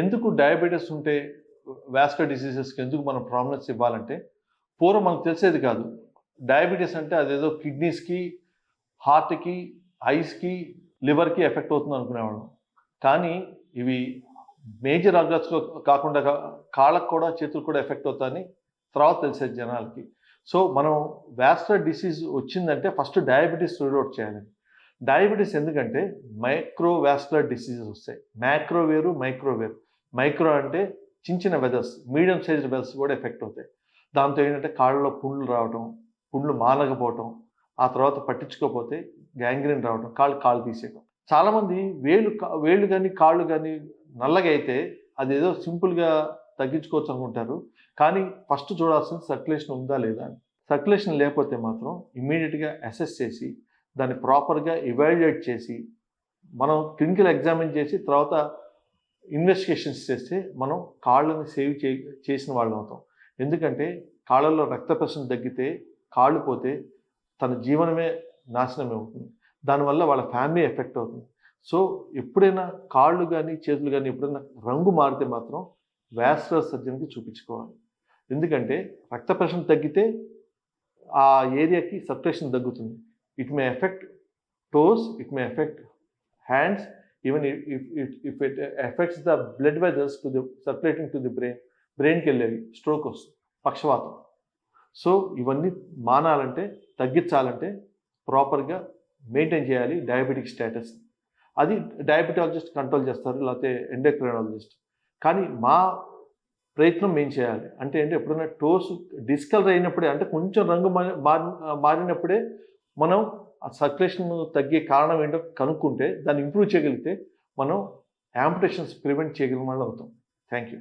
ఎందుకు డయాబెటీస్ ఉంటే వ్యాస్కర్ డిసీజెస్కి ఎందుకు మనం ప్రామినెన్స్ ఇవ్వాలంటే పూర్వం మనకు తెలిసేది కాదు. డయాబెటీస్ అంటే అదేదో కిడ్నీస్కి హార్ట్కి ఐస్కి లివర్కి ఎఫెక్ట్ అవుతుంది అనుకునేవాళ్ళం. కానీ ఇవి మేజర్ ఆర్గన్స్లో కాకుండా కాళ్ళకు కూడా చేతులకు కూడా ఎఫెక్ట్ అవుతాయని తర్వాత తెలిసేది జనాలకి. సో మనం వాస్కులర్ డిసీజ్ వచ్చిందంటే ఫస్ట్ డయాబెటీస్ రూల్అవుట్ చేయాలి. డయాబెటీస్ ఎందుకంటే మైక్రో వాస్కులర్ డిసీజెస్ వస్తాయి. మ్యాక్రో వేరు మైక్రో వేరు మైక్రో అంటే చిన్న చిన్న వెదర్స్ మీడియం సైజ్ వెదర్స్ కూడా ఎఫెక్ట్ అవుతాయి. దాంతో ఏంటంటే కాళ్ళలో పుండ్లు రావటం పుండ్లు మానకపోవటం ఆ తర్వాత పట్టించుకోకపోతే గ్యాంగ్రీన్ రావటం కాళ్ళు కాళ్ళు తీసేయడం చాలామంది వేలు కా- వేళ్ళు కానీ కాళ్ళు కానీ నల్లగా అయితే అదేదో సింపుల్గా తగ్గించుకోవచ్చు అనుకుంటారు. కానీ ఫస్ట్ చూడాల్సింది సర్క్యులేషన్ ఉందా లేదా అని. సర్క్యులేషన్ లేకపోతే మాత్రం ఇమీడియట్గా అసెస్ చేసి దాన్ని ప్రాపర్గా ఇవాల్యుయేట్ చేసి మనం క్లినికల్ ఎగ్జామిన్ చేసి తర్వాత ఇన్వెస్టిగేషన్స్ చేస్తే మనం కాళ్ళని సేవ్ చే చేసిన వాళ్ళు అవుతాం. ఎందుకంటే కాళ్ళల్లో రక్త ప్రసరణ తగ్గితే కాళ్ళు పోతే తన జీవనమే నాశనమే అవుతుంది. దానివల్ల వాళ్ళ ఫ్యామిలీ ఎఫెక్ట్ అవుతుంది. సో ఎప్పుడైనా కాళ్ళు కానీ చేతులు కానీ ఎప్పుడైనా రంగు మారితే మాత్రం వ్యాస్కులర్ సర్జన్కి చూపించుకోవాలి. ఎందుకంటే రక్త ప్రసరణ తగ్గితే ఆ ఏరియాకి సర్క్యులేషన్ తగ్గుతుంది. It may affect toes it may affect hands even if it affects the blood vessels to the circulating to the brain బ్రెయిన్కి వెళ్ళేవి స్ట్రోక్ వస్తుంది పక్షవాతం. సో ఇవన్నీ మానాలంటే తగ్గించాలంటే ప్రాపర్గా మెయింటైన్ చేయాలి డయాబెటిక్ స్టేటస్ అది డయాబెటాలజిస్ట్ కంట్రోల్ చేస్తారు లేకపోతే ఎండోక్రైనాలజిస్ట్ కానీ మా ప్రయత్నం మేము చేయాలి? అంటే ఏంటి? ఎప్పుడైనా టోస్ డిస్కలర్ అయినప్పుడే అంటే కొంచెం రంగు మారి- మారి- మారినప్పుడే మనం ఆ సర్క్యులేషన్ తగ్గే కారణం ఏంటో కనుక్కుంటే దాన్ని ఇంప్రూవ్ చేయగలిగితే మనం యాంపిటేషన్స్ ప్రివెంట్ చేయగలిగిన వాళ్ళు అవుతాం. Thank you